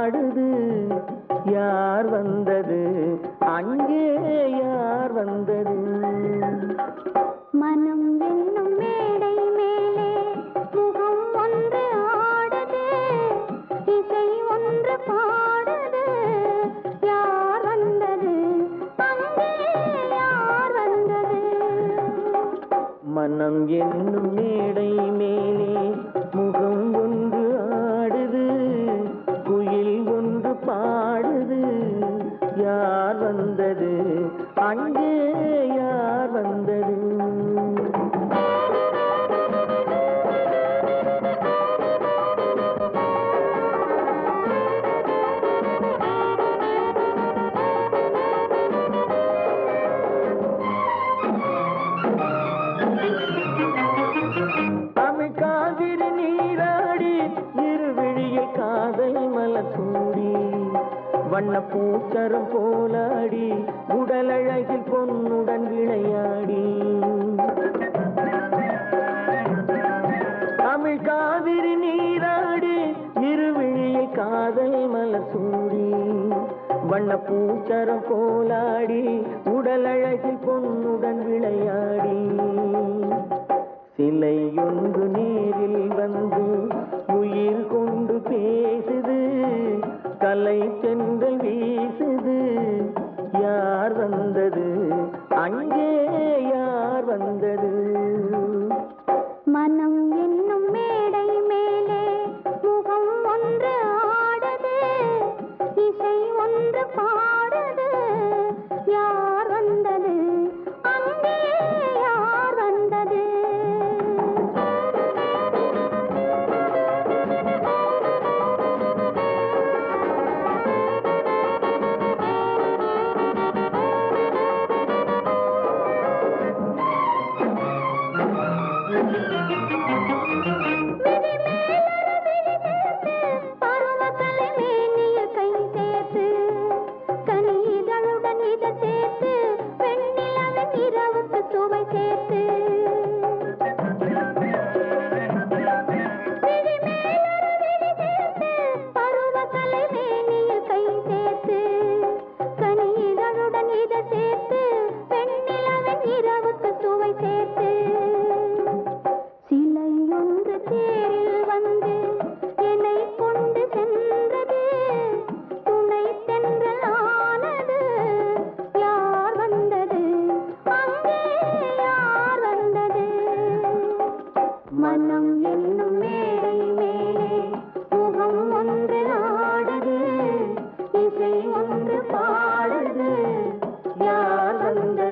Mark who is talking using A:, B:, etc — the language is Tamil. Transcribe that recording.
A: ஆடுது யார் வந்தது? அங்கே யார் வந்தது?
B: மனம் என்னும் மேடை மேலே முகம் ஒன்று ஆடுது. இசை ஒன்று பாடுது. யார் வந்தது? அங்கே யார் வந்தது?
A: மனம் என்னும் மேடை யார் வந்தது அங்கே யார் வந்தது Thank you. வண்ண பூச்சரம் போலாடி உடலழகில் பொன்னுடன் விளையாடி. தமிழ் காவிரி நீராடி இருவிழியை காதல் மலர் சூடி வண்ண பூச்சரம் போலாடி உடலழகில் பொன்னுடன் விளையாடி.
B: ஆனந்த